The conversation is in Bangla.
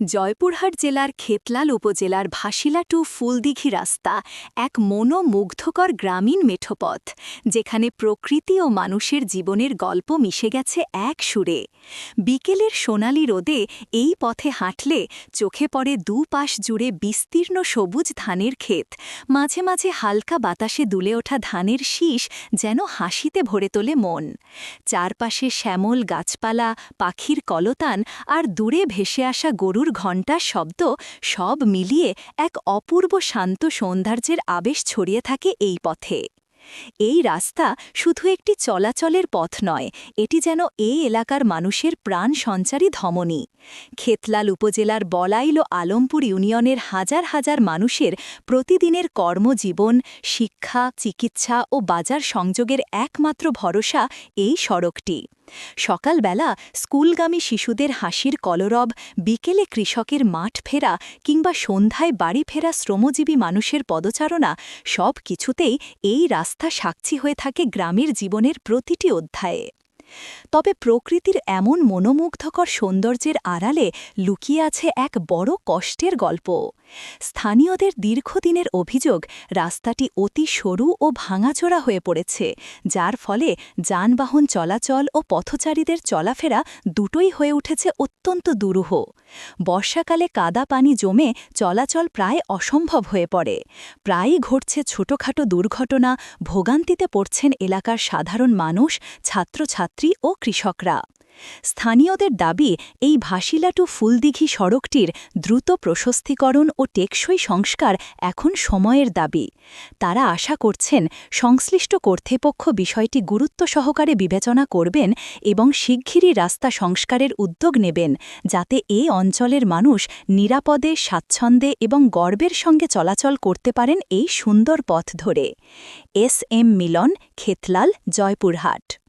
জয়পুরহাট জেলার খেতলাল উপজেলার ভাসিলা টু ফুলদিঘি রাস্তা এক মনোমুগ্ধকর গ্রামীণ মেঠোপথ, যেখানে প্রকৃতি ও মানুষের জীবনের গল্প মিশে গেছে এক সুরে। বিকেলের সোনালি রোদে এই পথে হাঁটলে চোখে পড়ে দুপাশ জুড়ে বিস্তীর্ণ সবুজ ধানের ক্ষেত, মাঝে মাঝে হালকা বাতাসে দুলে ওঠা ধানের শীষ যেন হাসিতে ভরে তোলে মন। চারপাশে শ্যামল গাছপালা, পাখির কলতান আর দূরে ভেসে আসা গরুর ঘণ্টার শব্দ সব মিলিয়ে এক অপূর্ব শান্ত সৌন্দর্যের আবেশ ছড়িয়ে থাকে এই পথে। এই রাস্তা শুধু একটি চলাচলের পথ নয়, এটি যেন এই এলাকার মানুষের প্রাণ সঞ্চারী ধমনী। খেতলাল উপজেলার বলাইল আলমপুর ইউনিয়নের হাজার হাজার মানুষের প্রতিদিনের কর্মজীবন, শিক্ষা, চিকিৎসা ও বাজার সংযোগের একমাত্র ভরসা এই সড়কটি। সকালবেলা স্কুলগামী শিশুদের হাসির কলরব, বিকেলে কৃষকের মাঠ ফেরা কিংবা সন্ধ্যায় বাড়ি ফেরা শ্রমজীবী মানুষের পদচারণা সব কিছুতেই এই রাস্তা সাক্ষী হয়ে থাকে গ্রামের জীবনের প্রতিটি অধ্যায়ে। তবে প্রকৃতির এমন মনোমুগ্ধকর সৌন্দর্যের আড়ালে লুকিয়ে আছে এক বড় কষ্টের গল্প। স্থানীয়দের দীর্ঘদিনের অভিযোগ, রাস্তাটি অতি সরু ও ভাঙাচোরা হয়ে পড়েছে, যার ফলে যানবাহন চলাচল ও পথচারীদের চলাফেরা দুটোই হয়ে উঠেছে অত্যন্ত দুরূহ। বর্ষাকালে কাদা পানি জমে চলাচল প্রায় অসম্ভব হয়ে পড়ে। প্রায়ই ঘটছে ছোটখাটো দুর্ঘটনা, ভোগান্তিতে পড়ছেন এলাকার সাধারণ মানুষ, ছাত্রছাত্রী ও কৃষকরা। স্থানীয়দের দাবি, এই ভাসিলাটু ফুলদিঘি সড়কটির দ্রুত প্রশস্তিকরণ ও টেকসই সংস্কার এখন সময়ের দাবি। তারা আশা করছেন, সংশ্লিষ্ট কর্তৃপক্ষ বিষয়টি গুরুত্ব সহকারে বিবেচনা করবেন এবং শিগগিরই রাস্তা সংস্কারের উদ্যোগ নেবেন, যাতে এ অঞ্চলের মানুষ নিরাপদে, স্বাচ্ছন্দ্যে এবং গর্বের সঙ্গে চলাচল করতে পারেন এই সুন্দর পথ ধরে। S M Milan, Khetlal, Joypurhat.